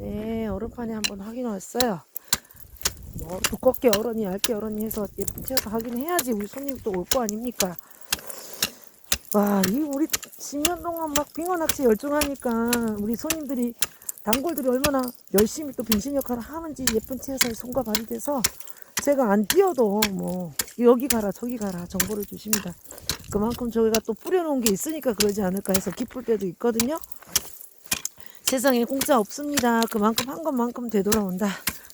네, 얼음판에 한번 확인해 왔어요. 뭐 두껍게 얼었니 얇게 얼었니 해서 예쁜 채워서 확인해야지 우리 손님이 또올 거 아닙니까? 와, 이 우리 10년 동안 막 빙어 낚시 열중하니까 우리 손님들이 단골들이 얼마나 열심히 또 빙신 역할을 하는지 예쁜 채에서 손과 발이 돼서 제가 안 뛰어도 뭐 여기 가라 저기 가라 정보를 주십니다. 그만큼 저희가 또 뿌려놓은 게 있으니까 그러지 않을까 해서 기쁠 때도 있거든요. 세상에 공짜 없습니다. 그만큼 한 것만큼 되돌아온다.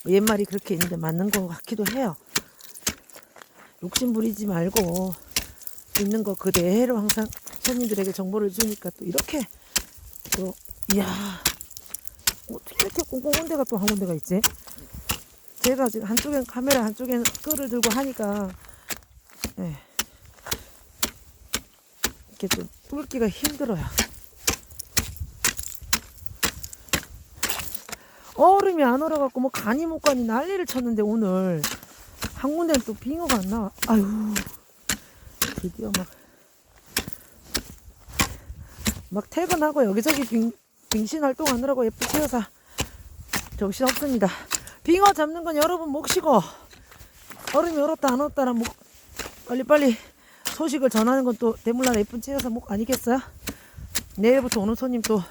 뭐 옛말이 그렇게 있는데 맞는 것 같기도 해요. 욕심 부리지 말고 있는 거 그대로 항상 손님들에게 정보를 주니까 또 이렇게 또 이야 어떻게 이렇게 꼼꼼한 데가 또 한 군데가 있지? 제가 지금 한쪽엔 카메라 한쪽엔 끌을 들고 하니까 예. 이렇게 좀 뚫기가 힘들어요. 얼음이 안 얼어갖고 뭐 간이 못 가니 난리를 쳤는데 오늘 한 군데는 또 빙어가 안 나와. 아유 드디어 막 막 퇴근하고 여기저기 빙, 빙신 활동하느라고 예쁘게 채워서 정신 없습니다. 빙어 잡는 건 여러분 몫이고 얼음이 얼었다 안 얼었다는 목 빨리빨리 소식을 전하는 건 또 대물란 예쁜 채여서 목 아니겠어요? 내일부터 오는 손님 또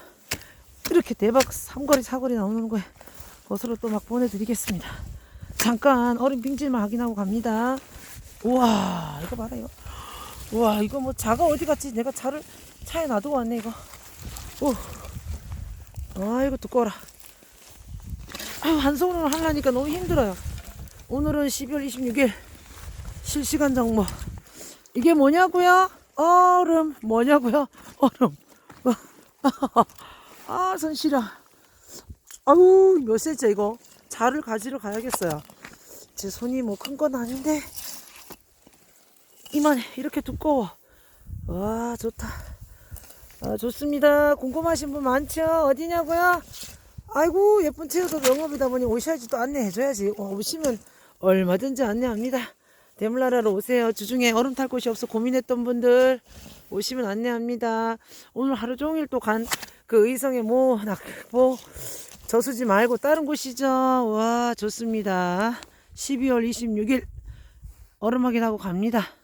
이렇게 대박 삼거리 사거리 나오는 거에 것으로 또 막 보내드리겠습니다. 잠깐 얼음 빙질만 확인하고 갑니다. 우와 이거 봐라 이거. 우와 이거 뭐 자가 어디 갔지? 내가 차를 차에 놔두고 왔네 이거. 오. 아 이거 두꺼워라. 아유, 한 손으로 하려니까 너무 힘들어요. 오늘은 12월 26일 실시간 정보. 이게 뭐냐고요? 얼음 뭐냐고요? 얼음. 아, 손 시려. 아우, 몇 세째 이거? 자를 가지러 가야겠어요. 제 손이 뭐 큰 건 아닌데 이만해 이렇게 두꺼워. 와, 좋다. 아, 좋습니다. 궁금하신 분 많죠? 어디냐고요? 아이고, 예쁜 채여서 영업이다 보니 오셔야지 또 안내해줘야지. 어, 오시면 얼마든지 안내합니다. 대물나라로 오세요. 주중에 얼음 탈 곳이 없어 고민했던 분들 오시면 안내합니다. 오늘 하루 종일 또 간 그 의성의 뭐, 낙, 뭐, 저수지 말고 다른 곳이죠. 와, 좋습니다. 12월 26일 얼음 확인하고 갑니다.